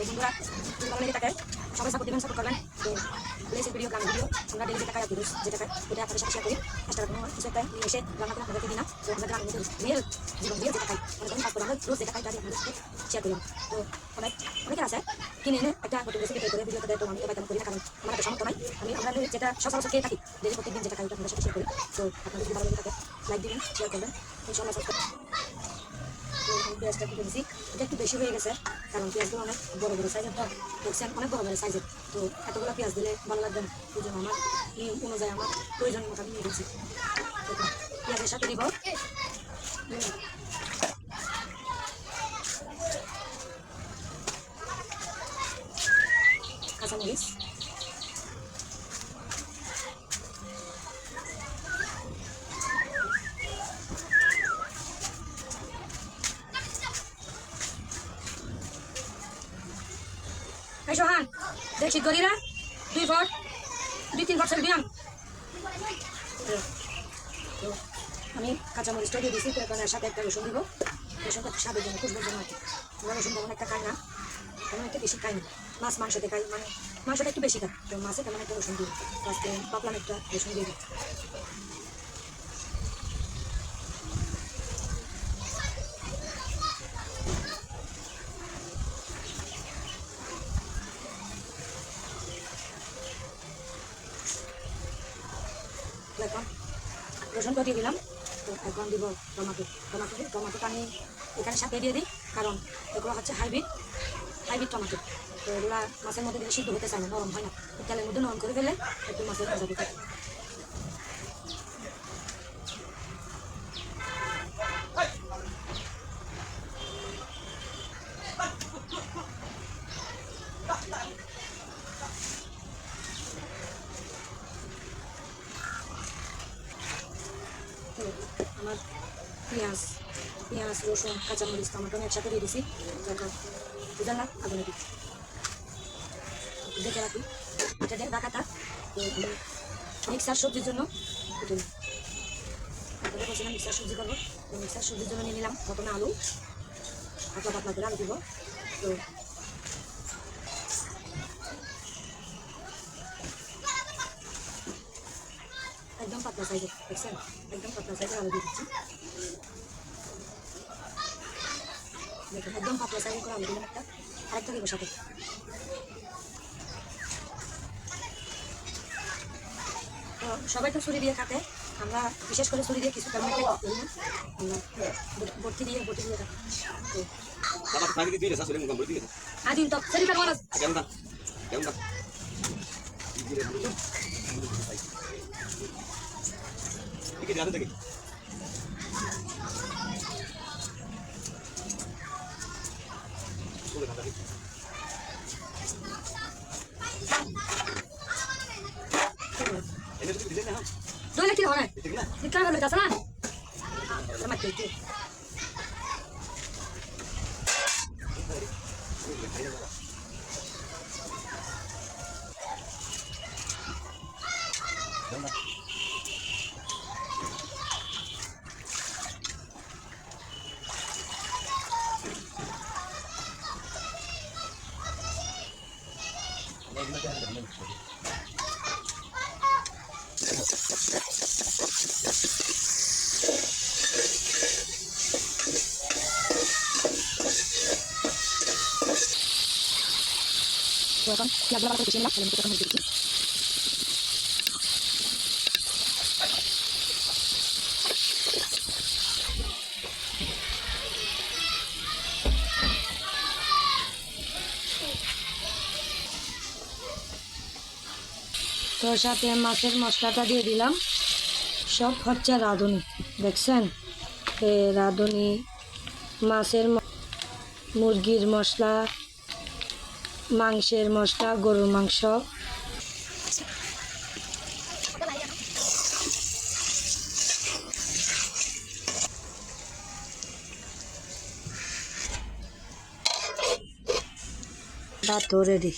ভালো লেগে থাকে সবাই সাপোর্ট দিবেন সাপোর্ট করবেন। তো প্লেসের ভিডিও গান ভিডিও আমরা ডেলি যে টাকা ভিডিও যে টাকা ওটা আপনাদের সাথে শেয়ার করি। চেষ্টা কোনো কিছু একটা নিয়ে এসে রান্না করে আপনাদেরকে দিই তো আপনাদের আমি রিয়েল জীবন রিয়েল যে টাকাই মানে কোনো কাজ করে আমরা রোজ যে টাকাই তাদের আপনাদের সাথে শেয়ার করি। তো অনেক অনেকে আছে, কিনে এনে একটা নতুন রেসিপি করে ভিডিওতে দেয়, তো আমি এবার তেমন করি না, কারণ আমার একটা সামর্থ্য নাই। আমি আমরা যেটা সচরাচর খেয়ে থাকি ডেলি প্রত্যেকদিন যে টাকা ওটা আপনাদের সাথে শেয়ার করি। তো আপনাদের যদি ভালো লেগে থাকে লাইক দিবেন শেয়ার করবেন। ইনশাআল্লাহ তো পেঁয়াজটা একটু দিয়েছি এটা একটু বেশি হয়ে গেছে, কারণ পেঁয়াজগুলো অনেক বড় বড় সাইজের তো দেখছেন অনেক বড় বড় সাইজের তো এতগুলো পেঁয়াজ দিলে ভালো লাগবে না। জন্য আমার নিয়ম অনুযায়ী আমার প্রয়োজন মতো আমি নিয়ে দিচ্ছি পেঁয়াজের সাথে দিব কাঁচামরিচ। এই সোহান, দেখছি গরিরা দুই ফট দুই, তিন ফট দিবি আমি কাঁচামরিচটা দিয়ে দিয়েছি তো সাথে একটা রসুন দিব। রসুনটা স্বাদের জন্য, খুশবোর জন্য আর কি। রসুন তেমন একটা খাই না। তেমন একটা বেশি খাই না। মাছ মাংসতে খাই মানে মাংসটা একটু বেশি খাই। তো মাছে তেমন একটা রসুন দিই পাতলাম একটা রসুন দিয়ে দিই। রসুনটা দিয়ে দিলাম। তো এখন দিব টমাটো। টমাটো টমাটোটা আমি এখানে সাথে দিয়ে দিই, কারণ এগুলো হচ্ছে হাইব্রিড হাইব্রিড টমাটো। তো এগুলা মাছের মধ্যে দিলে সিদ্ধ হতে চায় না, নরম হয় না। তেলের মধ্যে নরম করে ফেলে একটু মাছের ভাজা দিতে হয়। তো আমার পেঁয়াজ পেঁয়াজ, রসুন, কাঁচামরিচ, টমেটো একসাথে দিয়ে দিছি। এখন বুঝলেন না? আগুনে দিই দেখে রাখি। এটা দিয়ে রাখা থাক। তো আমি মিক্সার সবজির জন্য আপনাদের বলছিলাম মিক্সার সবজি করব। মিক্সার সবজির জন্য নিয়ে নিলাম। প্রথমে আলু পাতলা পাতলা আলু দিব। তো একদম পাতলা সাইজের দেখছেন? একদম পাতলা সাইজের আলু দিয়ে দিচ্ছি। দেখুন একদম পাতলা সাইজের করে আলু দিলাম একটা। আরেকটা দিব সাথে। তো সবাই তো ছুরি দিয়ে খাতে আমরা বিশেষ করে ছুরি দিয়ে কিছু তেমন একটা করি না। আমরা বটি দিয়ে বটি দিয়ে খাই তো Dapat pagi itu dia sudah ngomong kata lagi. Ini tuh di sana. দইলে কি হয় Itu gila. দিকা গেল যাস না আমার তো সাথে মাছের মশলাটা দিয়ে দিলাম। সব হচ্ছে রাঁধুনি, দেখছেন? রাঁধুনি, মাছের মুরগির মশলা, মাংসের মশলা, গরুর মাংস। ভাতও রেডি